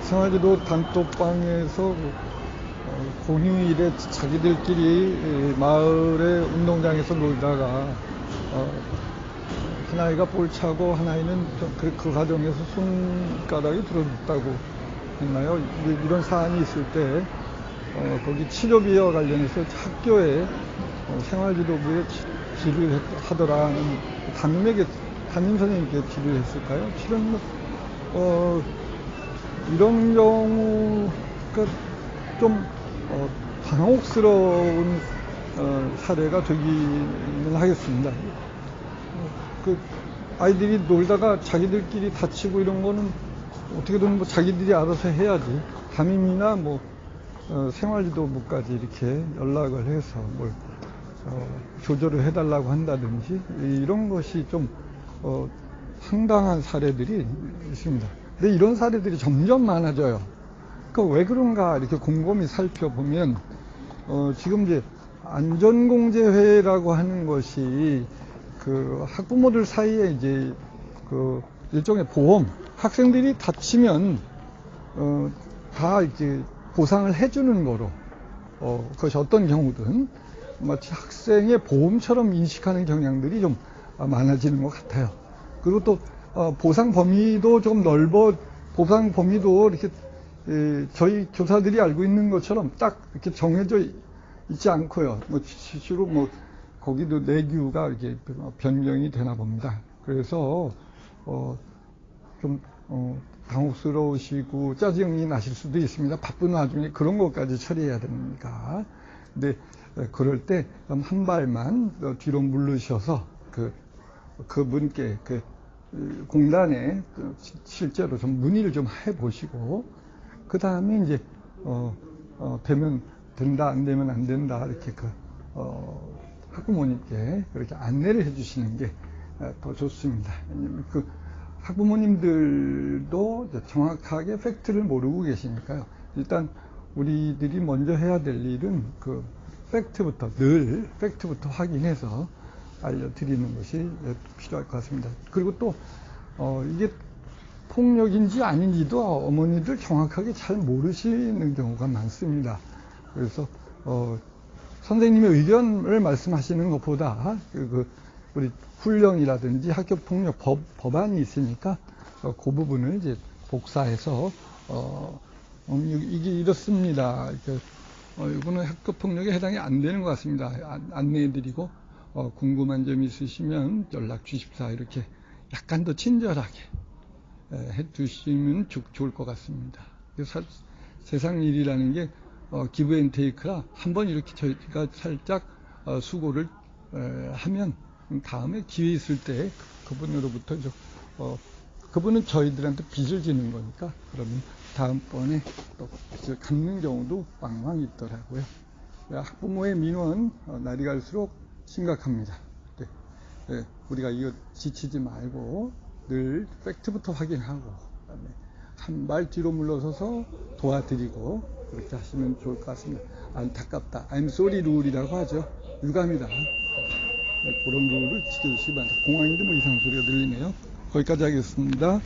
생활지도 단톡방에서 어, 공휴일에 자기들끼리 이 마을의 운동장에서 놀다가 어, 한 아이가 볼 차고 한 아이는 좀 그, 그 과정에서 손가락이 부러졌다고 했나요? 이- 이런 사안이 있을 때 어, 거기 치료비와 관련해서 학교에 어, 생활지도부에 지- 질의를 했- 하더라는 담임에게 담임 선생님께 질의를 했을까요? 실은 뭐, 어, 이런 경우가 좀 어, 당혹스러운 어, 사례가 되기는 하겠습니다. 어, 그 아이들이 놀다가 자기들끼리 다치고 이런 거는 어떻게든 뭐 자기들이 알아서 해야지 담임이나 뭐 어, 생활지도부까지 이렇게 연락을 해서 뭘 어, 조절을 해달라고 한다든지 이런 것이 좀 어, 상당한 사례들이 있습니다. 근데 이런 사례들이 점점 많아져요. 그왜 그런가 이렇게 곰곰이 살펴보면 어, 지금 이제 안전공제회라고 하는 것이 그 학부모들 사이에 이제 그 일종의 보험 학생들이 다치면 어, 다 이제 보상을 해주는 거로 어, 그것이 어떤 경우든 마치 학생의 보험처럼 인식하는 경향들이 좀 많아지는 것 같아요. 그리고 또 어, 보상 범위도 좀 넓어 보상 범위도 이렇게 에, 저희 교사들이 알고 있는 것처럼 딱 이렇게 정해져 있지 않고요. 뭐 실제로 뭐 거기도 내규가 이렇게 변경이 되나 봅니다. 그래서 어, 좀 어, 당혹스러우시고 짜증이 나실 수도 있습니다. 바쁜 와중에 그런 것까지 처리해야 됩니까? 근데 에, 그럴 때 한 발만 어, 뒤로 물르셔서 그 그분께 그 어, 공단에 그 시- 실제로 좀 문의를 좀 해보시고 그 다음에 이제 어, 어, 되면 된다 안 되면 안 된다 이렇게 그 어, 학부모님께 그렇게 안내를 해주시는 게 더 좋습니다. 왜냐면 그 학부모님들도 정확하게 팩트를 모르고 계시니까요. 일단 우리들이 먼저 해야 될 일은 그 팩트부터 늘 팩트부터 확인해서 알려드리는 것이 필요할 것 같습니다. 그리고 또 어, 이게 폭력인지 아닌지도 어머니들 정확하게 잘 모르시는 경우가 많습니다. 그래서 어, 선생님의 의견을 말씀하시는 것보다 그, 그 우리 훈령이라든지 학교 폭력 법, 법안이 있으니까 어, 그 부분을 이제 복사해서 어, 어, 이- 이게 이렇습니다. 이렇게 어, 이거는 학교 폭력에 해당이 안 되는 것 같습니다. 안- 안내해드리고 어, 궁금한 점 있으시면 연락 주십사 이렇게 약간 더 친절하게 에, 해주시면 좋- 좋을 것 같습니다. 사- 세상 일이라는 게 어, 기브 앤 테이크라 한번 이렇게 저희가 살짝 어, 수고를 에, 하면 다음에 기회 있을 때 그- 그분으로부터 저, 어, 그분은 저희들한테 빚을 지는 거니까 그러면 다음번에 또 빚을 갚는 경우도 왕왕 있더라고요. 학부모의 민원 어, 날이 갈수록 심각합니다. 네. 예, 우리가 이거 지치지 말고 늘 팩트부터 확인하고 그다음에 한 발 뒤로 물러서서 도와드리고 그렇게 하시면 좋을 것 같습니다. 안타깝다. I'm sorry 룰이라고 하죠. 유감이다. 네, 그런 룰을 지켜주시기 바랍니다. 공항인데 뭐 이상 소리가 들리네요. 거기까지 하겠습니다.